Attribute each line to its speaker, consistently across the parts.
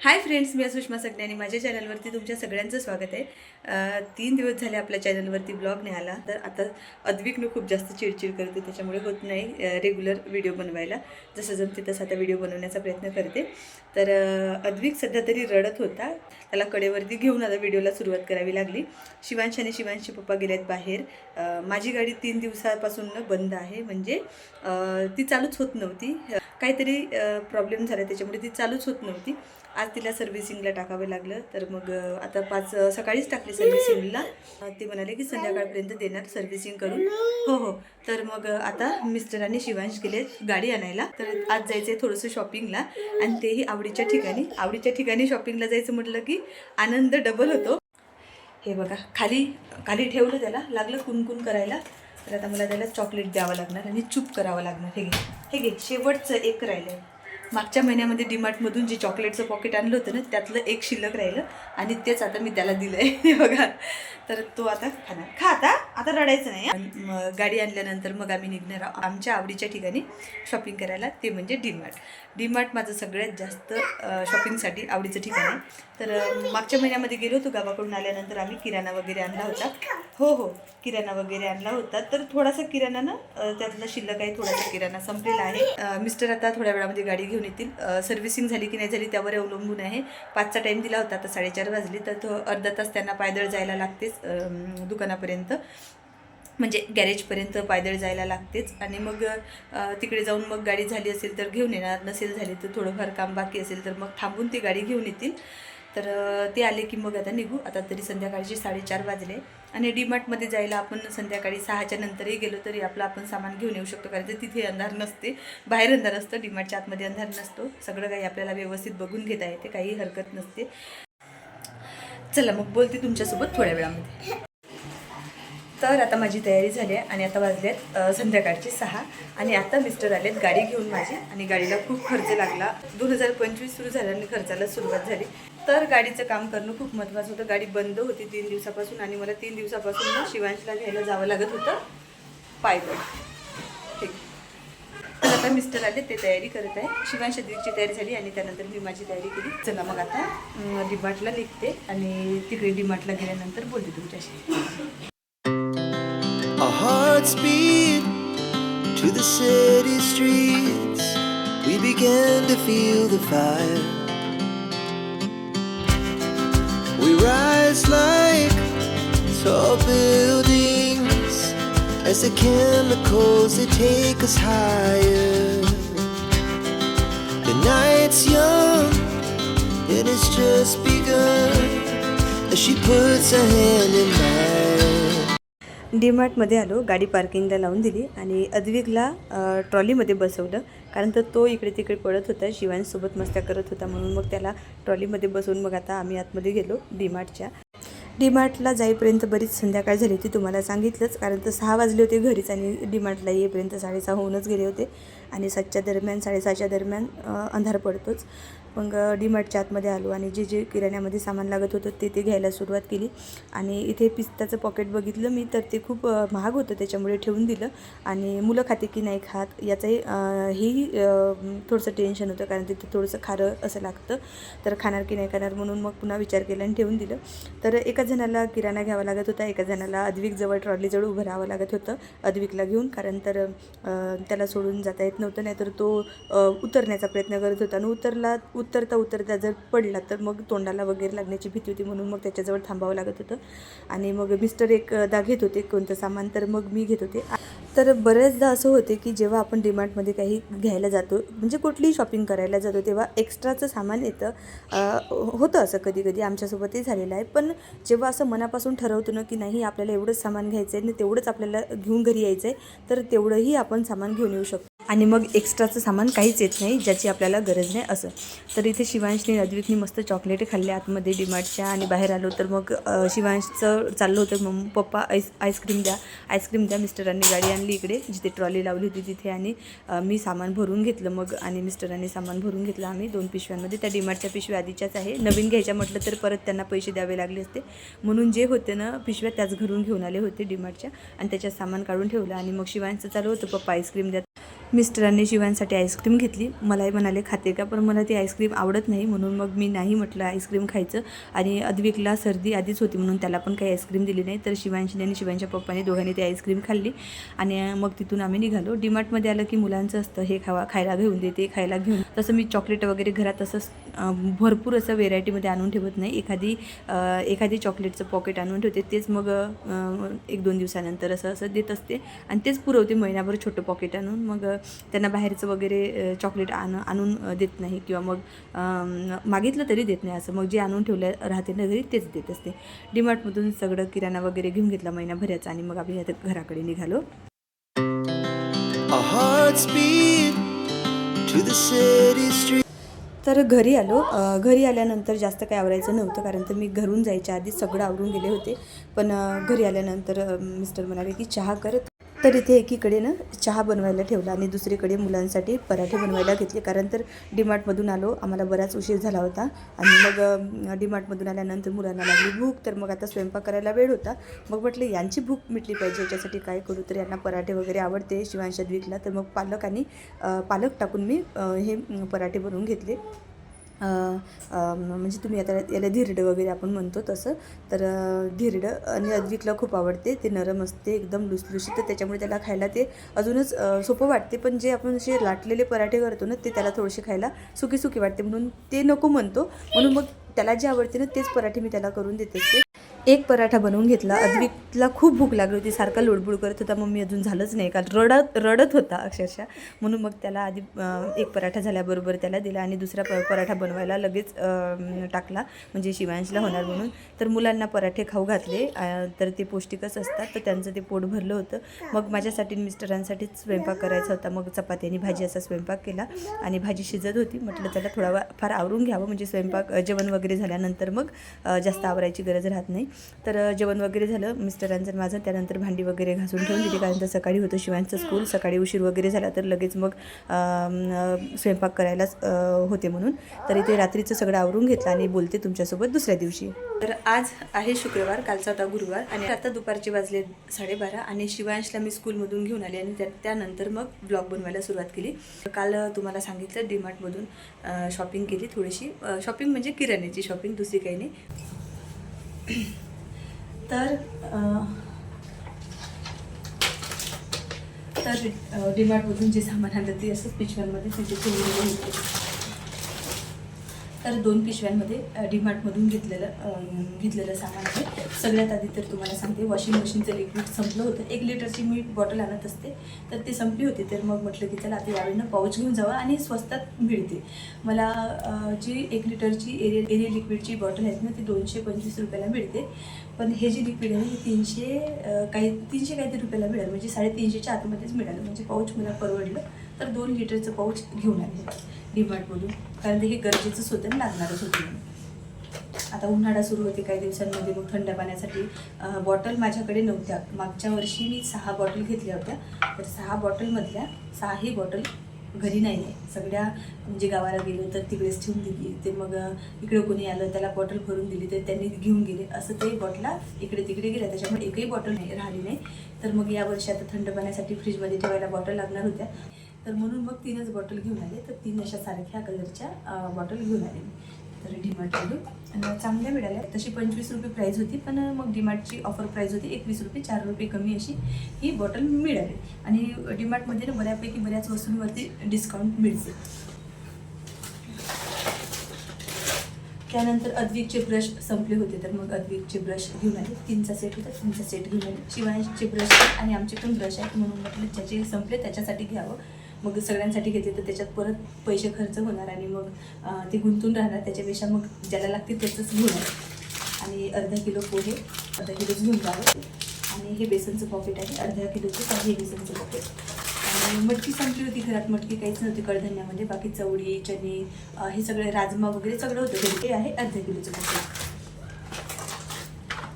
Speaker 1: Hi friends मी सुषमा सगळे आणि माझ्या चॅनलवरती तुमच्या सगळ्यांचं स्वागत आहे. तीन दिवस झाले आपल्या चॅनलवरती ब्लॉग नाही आला तर आता अद्विकनं खूप जास्त चिडचिड करते त्याच्यामुळे होत नाही रेग्युलर व्हिडिओ बनवायला. जसं जमते तसं आता व्हिडिओ बनवण्याचा प्रयत्न करते. तर अद्विक सध्या तरी रडत होता. त्याला कडेवरती घेऊन आता व्हिडिओला सुरुवात करावी लागली. शिवांश आणि शिवांशचे पप्पा गेलेत बाहेर. माझी गाडी तीन दिवसापासून बंद आहे. म्हणजे ती चालूच होत नव्हती. काहीतरी प्रॉब्लेम झाला त्याच्यामुळे ती चालूच होत नव्हती. आज तिला सर्व्हिसिंगला टाकावं लागलं. तर मग आता पाच सकाळीच टाकली सर्व्हिसिंगला ते म्हणाले की संध्याकाळपर्यंत देणार सर्व्हिसिंग करून. हो हो. तर मग आता मिस्टरांनी शिवांश गेले गाडी आणायला. तर आज जायचं आहे थोडंसं शॉपिंगला आणि तेही आवडीच्या ठिकाणी. आवडीच्या ठिकाणी शॉपिंगला जायचं म्हटलं की आनंद डबल होतो. हे बघा खाली खाली ठेवलं त्याला. लागलं कुणकुण करायला. तर आता मला त्याला चॉकलेट द्यावं लागणार आणि चूप करावं लागणार. हे घे. हे घे. शेवटचं एक राहिलं आहे मागच्या महिन्यामध्ये डीमार्टमधून जे चॉकलेटचं पॉकेट आणलं होतं ना त्यातलं एक शिल्लक राहिलं आणि तेच आता मी त्याला दिलं आहे बघा. तर तो आता खाणार. खा आता. आता रडायचं नाही गाडी आणल्यानंतर मग आम्ही निघणार आहोत. आमच्या आवडीच्या ठिकाणी शॉपिंग करायला ते म्हणजे डीमार्ट डीमार्ट माझं सगळ्यात जास्त शॉपिंगसाठी आवडीचं ठिकाण आहे. तर मागच्या महिन्यामध्ये गेलो होतो गावाकडून आल्यानंतर आम्ही किराणा वगैरे आणला होता. हो हो. किराणा वगैरे आणला होता. तर थोडासा किराणा ना त्यातला शिल्लक आहे थोडासा किराणा संपलेला आहे. मिस्टर आता थोड्या वेळामध्ये गाडी घेऊन येतील. सर्व्हिसिंग झाली की नाही झाली त्यावर अवलंबून आहे. पाचचा टाईम दिला होता आता साडेचार वाजले तर तो अर्धा तास त्यांना पायदळ जायला लागतेच दुकानापर्यंत. म्हणजे गॅरेजपर्यंत पायदळ जायला लागतेच. आणि मग तिकडे जाऊन मग गाडी झाली असेल तर घेऊन येणार नसेल झाली तर थोडंफार काम बाकी असेल तर मग थांबून ती गाडी घेऊन येतील. तर ते आले की मग आता निघू. आता तरी संध्याकाळचे साडेचार वाजले. आणि डीमार्टमध्ये जायला आपण संध्याकाळी सहाच्या नंतरही गेलो तरी आपलं आपण सामान घेऊन येऊ शकतो. कारण तर तिथे अंधार नसते. बाहेर अंधार असतं. डीमार्टच्या आतमध्ये अंधार नसतो. सगळं काही आपल्याला व्यवस्थित बघून घेता येते. काही हरकत नसते. चला मग बोलते तुमच्यासोबत थोड्या वेळामध्ये. तर आता माझी तयारी झाली आहे आणि आता वाजलेत आहेत संध्याकाळचे सहा. आणि आता मिस्टर आलेत गाडी घेऊन माझी. आणि गाडीला खूप खर्च लागला. दोन हजार पंचवीस सुरू झाल्याने खर्चाला सुरुवात झाली. तर गाडीचं काम करणं खूप महत्त्वाचं होतं. गाडी बंद होती तीन दिवसापासून आणि मला तीन दिवसापासून शिवांशला घ्यायला जावं लागत होतं. पायदळ ठीक. तर आता मिस्टर आले ते तयारी करत आहे. शिवांश दीदची तयारी झाली आणि त्यानंतर मी माझी तयारी केली. चला मग आता डिमार्टला निघते आणि तिकडे डिमार्टला गेल्यानंतर बोलते तुमच्याशी.
Speaker 2: Speed to the city streets. We began to feel the fire. Rise like tall buildings as the chemicals they take us higher. The night's young and it's just begun as she puts her hand in mine.
Speaker 1: डीमार्टमध्ये आलो गाडी पार्किंगला लावून दिली आणि अद्विकला अ, ट्रॉलीमध्ये बसवलं कारण तर तो इकडे तिकडे पळत होता शिवांसोबत मस्त्या करत होता म्हणून मग त्याला ट्रॉलीमध्ये बसवून मग आता आम्ही आतमध्ये गेलो डीमार्टच्या. डीमार्टला जाईपर्यंत बरीच संध्याकाळ झाली होती तुम्हाला सांगितलंच. कारण तर सहा वाजले होते घरीच आणि डीमार्टला येईपर्यंत साडेसहा होऊनच गेले होते आणि सातच्या दरम्यान साडेसहाच्या दरम्यान अंधार पडतोच. मग डीमार्टच्या आतमध्ये आलो आणि जे जे किराण्यामध्ये सामान लागत होतं ते ते घ्यायला सुरुवात केली. आणि इथे पिस्ताचं पॉकेट बघितलं मी तर ते खूप महाग होतं त्याच्यामुळे ठेवून दिलं. आणि मुलं खाते की नाही खात याचंही हेही थोडंसं टेन्शन होतं कारण तिथे थोडंसं खारं असं लागतं. तर खाणार की नाही खाणार म्हणून मग पुन्हा विचार केला आणि ठेवून दिलं. तर एका जणाला किराणा घ्यावा लागत होता एका जणाला अद्विकजवळ ट्रॉलीजवळ उभं राहावं लागत होतं अद्विकला घेऊन कारण तर त्याला सोडून जाता येत नव्हतं नाहीतर तो उतरण्याचा प्रयत्न करत होता. आणि उतरला उतरता उतरता जर पडला तर मग तोंडाला वगैरे लागण्याची भीती होती म्हणून मग त्याच्याजवळ थांबावं लागत होतं. आणि मग मिस्टर एकदा घेत होते कोणतं सामान तर मग मी घेत होते. तर बऱ्याचदा असं होते की जेव्हा आपण डिमार्टमध्ये काही घ्यायला जातो म्हणजे कुठलीही शॉपिंग करायला जातो तेव्हा एक्स्ट्राचं सामान येतं. होतं असं कधी कधी आमच्यासोबतही झालेलं आहे. पण जेव्हा असं मनापासून ठरवतो ना की नाही आपल्याला एवढंच सामान घ्यायचं आहे आणि तेवढंच आपल्याला घेऊन घरी यायचं आहे तर तेवढंही आपण सामान घेऊन येऊ शकतो. आणि मग एक्स्ट्राचं सामान काहीच येत नाही ज्याची आपल्याला गरज नाही असं. तर इथे शिवांशने अद्विकनी मस्त चॉकलेट खाल्ले आतमध्ये डिमार्टच्या आणि बाहेर आलो तर मग शिवांशचं चाललं होतं मग पप्पा आईस आईस्क्रीम द्या आईस्क्रीम द्या मिस्टरांनी गाडी आणली इकडे जिथे ट्रॉली लावली होती तिथे आणि मी सामान भरून घेतलं मग आणि मिस्टरांनी सामान भरून घेतलं आम्ही दोन पिशव्यांमध्ये. त्या डिमार्टच्या पिशव्या आधीच्याच आहे. नवीन घ्यायच्या म्हटलं तर परत त्यांना पैसे द्यावे लागले असते. म्हणून जे होते ना पिशव्या त्याच घरून घेऊन आले होते डिमार्टच्या आणि त्याच्यात सामान काढून ठेवलं आणि मग शिवांचं चालू होतं पप्पा आईस्क्रीम द्या. मिस्टरांनी शिवांसाठी आईस्क्रीम घेतली. मलाही म्हणाले खाते का? पण मला ती आईस्क्रीम आवडत नाही. म्हणून मग मी नाही म्हटलं आईस्क्रीम खायचं. आणि अद्विकला सर्दी आधीच होती म्हणून त्याला पण काही आईस्क्रीम दिली नाही. तर शिवांशीने आणि शिवांच्या पप्पाने दोघांनी ती आईस्क्रीम खाल्ली. आणि मग तिथून आम्ही निघालो. डीमार्टमध्ये आलं की मुलांचं असतं हे खावा खायला घेऊन दे ते खायला घेऊन तसं मी चॉकलेट वगैरे घरात असं भरपूर असं व्हेरायटीमध्ये आणून ठेवत नाही. एखादी एखादी चॉकलेटचं पॉकेट आणून ठेवते. तेच मग एक दोन दिवसानंतर असं असं देत असते. आणि तेच पुरवते महिनाभर छोटं पॉकेट आणून. मग त्यांना बाहेरचं वगैरे चॉकलेट आण आणून देत नाही किंवा मग मागितलं तरी देत नाही असं. मग जे आणून ठेवलं राहते ना घरी तेच देत असते. डीमार्टमधून सगळं किराणा वगैरे घेऊन घेतला महिनाभराचा आणि मग आम्ही घराकडे निघालो. तर घरी आलो. घरी आल्यानंतर जास्त काही आवरायचं नव्हतं कारण तर मी घरून जायच्या आधी सगळं आवरून गेले होते. पण घरी आल्यानंतर मिस्टर म्हणाले की चहा कर. तर इथे एकीकडे ना चहा बनवायला ठेवला आणि दुसरीकडे मुलांसाठी पराठे बनवायला घेतले. कारण तर डीमार्टमधून आलो आम्हाला बराच उशीर झाला होता. आणि मग अ, डीमार्टमधून आल्यानंतर मुलांना लागली भूक. तर मग आता स्वयंपाक करायला वेळ होता. मग म्हटलं यांची भूक मिटली पाहिजे याच्यासाठी काय करू? तर यांना पराठे वगैरे आवडते. शिवांशा द्विकला. तर मग पालक आणि पालक टाकून मी हे पराठे बनवून घेतले. म्हणजे तुम्ही आता याला धिरडं वगैरे आपण म्हणतो तसं. तर धिरडं आणि अद्विकला खूप आवडते. ते नरम असते एकदम लुसलुशीत. तर त्याच्यामुळे त्याला खायला ते अजूनच सोपं वाटते. पण जे आपण असे लाटलेले पराठे करतो ना ते त्याला थोडेसे खायला सुकी सुकी वाटते. म्हणून ते नको म्हणतो. म्हणून मग त्याला जे आवडते ना तेच पराठे मी त्याला करून देते. असते एक पराठा बनवून घेतला. अद्विकला खूप भूक लागली होती. सारखा लोडबुड करत होता. मम्मी अजून झालंच नाही. का रडत रडत होता अक्षरशः. म्हणून मग त्याला आधी एक पराठा झाल्याबरोबर त्याला दिला आणि दुसरा प पराठा बनवायला लगेच टाकला. म्हणजे शिवांशला होणार म्हणून. तर मुलांना पराठे खाऊ घातले. तर ते पौष्टिकच असतात. तर त्यांचं ते पोट भरलं होतं. मग माझ्यासाठी मिस्टरांसाठीच स्वयंपाक करायचा होता. मग चपाती आणि भाजी असा स्वयंपाक केला. आणि भाजी शिजत होती. म्हटलं त्याला थोडा फार आवरून घ्यावं. म्हणजे स्वयंपाक जेवण वगैरे झाल्यानंतर मग जास्त आवरायची गरज राहत नाही. तर जेवण वगैरे झालं. मिस्टरांचं माझं. त्यानंतर भांडी वगैरे घासून ठेवून. दिली कारण तर सकाळी होतं. शिवांचं स्कूल सकाळी उशीर वगैरे झाला तर लगेच मग स्वयंपाक करायलाच होते म्हणून. तर इथे रात्रीचं सगळं आवरून घेतलं आणि बोलते तुमच्यासोबत दुसऱ्या दिवशी. तर आज आहे शुक्रवार. कालचा होता गुरुवार. आणि आता दुपारचे वाजले साडेबारा आणि शिवांशला मी स्कूलमधून घेऊन आले आणि त्या त्यानंतर मग ब्लॉग बनवायला सुरुवात केली. काल तुम्हाला सांगितलं डीमार्टमधून शॉपिंग केली थोडीशी. शॉपिंग म्हणजे किराण्याची शॉपिंग दुसरी काही नाही. तर तर डिमार्टमधून जे सामान आणलं ते असंच पिशव्यांमध्ये तिथे ठेवलेलं होते. तर दोन पिशव्यांमध्ये डीमार्टमधून घेतलेलं घेतलेलं सामान आहे. सगळ्यात आधी तर तुम्हाला सांगते वॉशिंग मशीनचं लिक्विड संपलं होतं. एक लिटरची मी बॉटल आणत असते तर ती संपली होती. तर मग म्हटलं की चला आता यावेळेनं पाऊच घेऊन जावं आणि स्वस्तात मिळते. मला जी एक लिटरची एरियल एरियल लिक्विडची बॉटल आहेत ना ती दोनशे पंचवीस रुपयाला मिळते. पण हे जे लिक्विड आहे हे तीनशे काही तीनशे काहीतरी रुपयाला मिळालं. म्हणजे साडेतीनशेच्या आतमध्येच मिळालं. म्हणजे पाऊच मला परवडलं तर दोन लिटरचं पाऊच घेऊन आले. डीमार्टमधून कारण ते हे गरजेचंच होतं लागणारच होतं आता उन्हाळा सुरू होते काही दिवसांमध्ये मग थंड पाण्यासाठी बॉटल माझ्याकडे नव्हत्या. मागच्या वर्षी मी सहा बॉटल घेतल्या होत्या. तर सहा बॉटलमधल्या सहाही बॉटल घरी नाही आहे. सगळ्या म्हणजे गावाला गेलो तर तिकडेच ठेवून दिली. ते मग इकडे कोणी आलं त्याला बॉटल भरून दिली तर त्यांनी घेऊन गेले. असं ते बॉटला इकडे तिकडे गेल्या. त्याच्यामुळे एकही बॉटल नाही राहिली नाही. तर मग या वर्षी आता थंड पाण्यासाठी फ्रीजमध्ये ठेवायला बॉटल लागणार होत्या. तर म्हणून मग तीनच बॉटल घेऊन आले. तर तीन अशा सारख्या कलरच्या बॉटल घेऊन आले मी. तर डीमार्टमधून आणि चांगल्या मिळाल्या. तशी पंचवीस रुपये प्राईज होती पण मग डीमार्टची ऑफर प्राईज होती एकवीस रुपये चार रुपये कमी अशी ही बॉटल मिळाली. आणि डीमार्टमध्ये ना बऱ्यापैकी बऱ्याच वस्तूंवरती डिस्काउंट मिळते. त्यानंतर अद्विकचे ब्रश संपले होते. तर मग अद्विकचे ब्रश घेऊन आले. तीनचा सेट होता तीनचा सेट घेऊन आले. शिवायचे ब्रश आणि आमचे पण ब्रश आहेत म्हणून म्हटलं ज्याचे संपले त्याच्यासाठी घ्यावं. मग सगळ्यांसाठी घेतले तर त्याच्यात परत पैसे खर्च होणार आणि मग ते गुंतून राहणार. त्याच्यापेक्षा मग ज्याला लागते त्याचंच घेणार आणि अर्धा किलो पोहे अर्धा किलोच घेऊन जावं. आणि हे बेसनचं पॉकेट आहे. अर्ध्या किलोचं काही हे बेसनचं पॉकेट आणि मटकी संपली होती घरात. मटकी काहीच नव्हती कडधान्यामध्ये. बाकी चवळी चणे हे सगळे राजमा वगैरे सगळं होतं. घरी ते आहे अर्ध्या किलोचं पॉकेट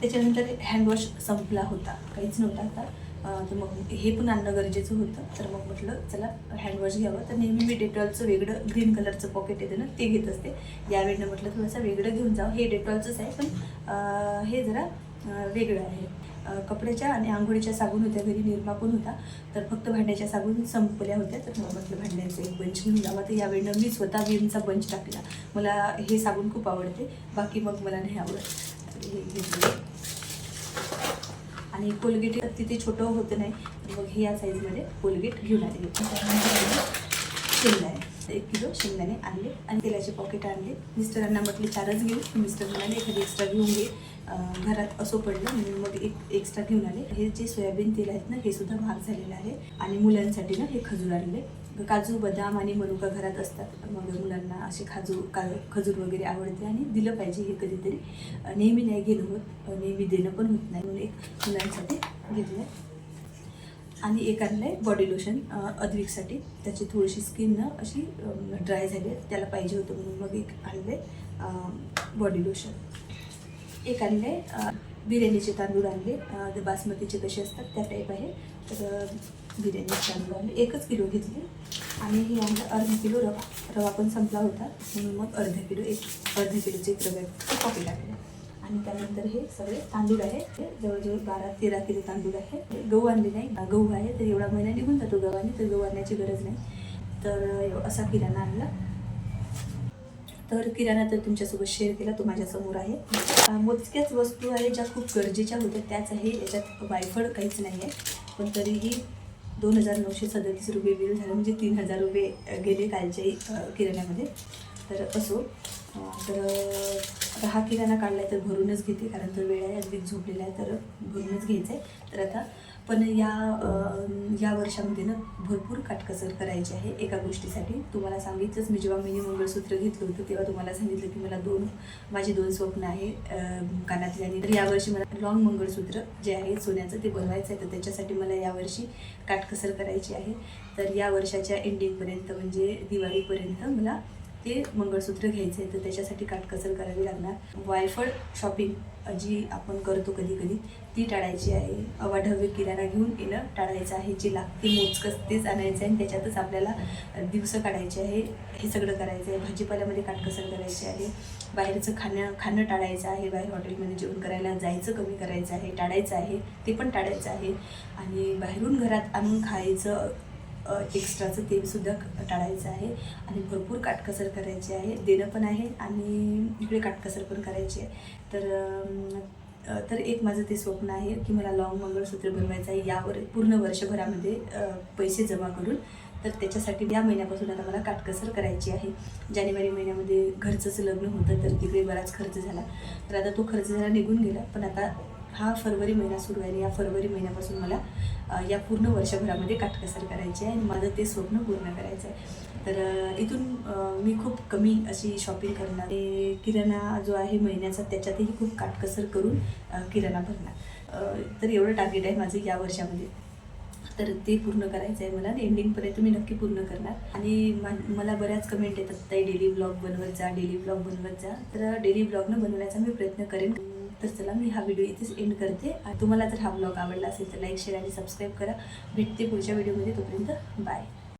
Speaker 1: त्याच्यानंतर हँडवॉश संपला होता. काहीच नव्हता आता. तर मग हे पण आणणं गरजेचं होतं. तर मग म्हटलं चला हँडवॉश घ्यावं. तर नेहमी मी डेटॉलचं वेगळं ग्रीन कलरचं पॉकेट येतं ना ते घेत असते. यावेळेनं म्हटलं थोडंसं वेगळं घेऊन जावं. हे डेटॉलचंच आहे पण हे जरा वेगळं आहे. कपड्याच्या आणि आंघोळीच्या साबण होत्या घरी निरमा पण होता. तर फक्त भांड्याच्या साबून संपल्या होत्या. तर मग म्हटलं भांड्याचं एक बंच घेऊन जावा. तर यावेळेनं मी स्वतः विमचा बंच टाकला. मला हे साबण खूप आवडते. बाकी मग मला नाही आवडत. हे घेतलं आणि कोलगेट तिथे छोटं होतं नाही मग हे या साईजमध्ये कोलगेट घेऊन आले. शेंगदाणे. एक किलो शेंगदाणे आणले आणि तेलाचे पॉकेट आणले. मिस्टरांना म्हटले चारच घेऊ. मिस्टर म्हणाले एखादी एक्स्ट्रा घेऊन घे. घरात असो पडलं म्हणून मग एक एक्स्ट्रा घेऊन आले. हे जे सोयाबीन तेल आहेत ना हे सुद्धा महाग झालेलं आहे. आणि मुलांसाठी ना हे खजूर आणले. काजू बदाम आणि मनुका घरात असतात. मग मुलांना असे खाजू का खजूर वगैरे आवडते आणि दिलं पाहिजे हे कधीतरी. नेहमी नाही घेणं होत नेहमी देणं पण होत नाही. म्हणून एक मुलांसाठी घेतलं आहे आणि एक आणलं आहे बॉडी लोशन अद्विकसाठी त्याची थोडीशी स्किन ना अशी ड्राय झाली आहे. त्याला पाहिजे होतं म्हणून मग एक आणलं आहे बॉडी लोशन एक आणलं आहे बिर्याणीचे तांदूळ आणले. बासमतीचे कसे असतात त्या टाईप आहे. तर बिर्याणी चालू तांदूळ एकच किलो घेतले. आणि हे आणलं अर्धा किलो रवा. रवा पण संपला होता. म्हणून मग अर्धा किलो एक अर्धा किलोचे एक रव्याचे पॉकेट आणि त्यानंतर हे सगळे तांदूळ आहे. ते जवळजवळ बारा तेरा किलो तांदूळ आहे. गहू आणले नाही गहू आहे तर एवढा महिना निघून जातो गव्हाने तर गहू आणण्याची गरज नाही. तर असा किराणा आणला. तर किराणा तर तुमच्यासोबत शेअर केला. तो माझ्यासमोर आहे. मोजक्याच वस्तू आहे ज्या खूप गरजेच्या होत्या. त्याच आहे. याच्यात वायफळ काहीच नाही आहे पण तरीही दोन हजार नऊशे सदतीस रुपये बिल झालं म्हणजे तीन हजार रुपये गेले कालच्याही किराण्यामध्ये. तर असो तर दहा आता हा किराणा काढला आहे तर भरूनच घेते कारण तो वेळ आहे अगदी झोपलेला आहे तर भरूनच घ्यायचा आहे तर आता पण या या वर्षामध्ये ना भरपूर काटकसर करायची आहे एका गोष्टीसाठी. तुम्हाला सांगितलंच मी जेव्हा मी मंगळसूत्र घेतलं होतं तेव्हा तुम्हाला सांगितलं की मला दोन माझे दोन स्वप्न आहे अं, कानातले आणि तर यावर्षी मला लॉंग मंगळसूत्र जे आहे सोन्याचं ते बनवायचं आहे. तर त्याच्यासाठी मला यावर्षी काटकसर करायची आहे. तर या वर्षाच्या एंडिंगपर्यंत म्हणजे दिवाळीपर्यंत मला ते मंगळसूत्र घ्यायचं आहे तर त्याच्यासाठी काटकसर करावी लागणार. वायफळ शॉपिंग जी आपण करतो कधी कधी ती टाळायची आहे. अवाढव्य किराणा घेऊन येणं टाळायचं आहे. जे लागते मोजकंच तेच आणायचं आहे आणि त्याच्यातच आपल्याला दिवस काढायचे आहे. हे सगळं करायचं आहे. भाजीपाल्यामध्ये काटकसर करायची आहे. बाहेरचं खाणं खाणं टाळायचं आहे. बाहेर हॉटेलमध्ये जेवण करायला जायचं कमी करायचं आहे टाळायचं आहे ते पण टाळायचं आहे. आणि बाहेरून घरात आणून खायचं एक्स्ट्राचं तेलसुद्धा टाळायचं आहे आणि भरपूर काटकसर करायची आहे. देणं पण आहे आणि इकडे काटकसर पण करायची आहे. तर तर एक माझं ते स्वप्न आहे की मला लॉंग मंगळसूत्र बनवायचं आहे यावर पूर्ण वर्षभरामध्ये पैसे जमा करून. तर त्याच्यासाठी या महिन्यापासून आता मला काटकसर करायची आहे. जानेवारी महिन्यामध्ये घरचंच लग्न होतं तर तिकडे बराच खर्च झाला. तर आता तो खर्च झाला निघून गेला. पण आता हा फरवरी महिना सुरू आहे आणि या फरवरी महिन्यापासून मला या पूर्ण वर्षभरामध्ये काटकसर करायची आहे आणि माझं ते स्वप्न पूर्ण करायचं आहे. तर इथून मी खूप कमी अशी शॉपिंग करणार. किराणा जो आहे महिन्याचा त्याच्यातही खूप काटकसर करून किराणा भरणार. तर एवढं टार्गेट आहे माझं या वर्षामध्ये. तर ते पूर्ण करायचं आहे मला. एंडिंगपर्यंत मी नक्की पूर्ण करणार. आणि मला बऱ्याच कमेंट येतात ताई डेली ब्लॉग बनवत जा डेली ब्लॉग बनवत जा. तर डेली ब्लॉगनं बनवण्याचा मी प्रयत्न करेन. तर चला मी हा व्हिडिओ इथेच एंड करते. आणि तुम्हाला जर हा ब्लॉग आवडला असेल तर लाईक शेअर आणि सबस्क्राईब करा. भेटते पुढच्या व्हिडिओमध्ये. तोपर्यंत बाय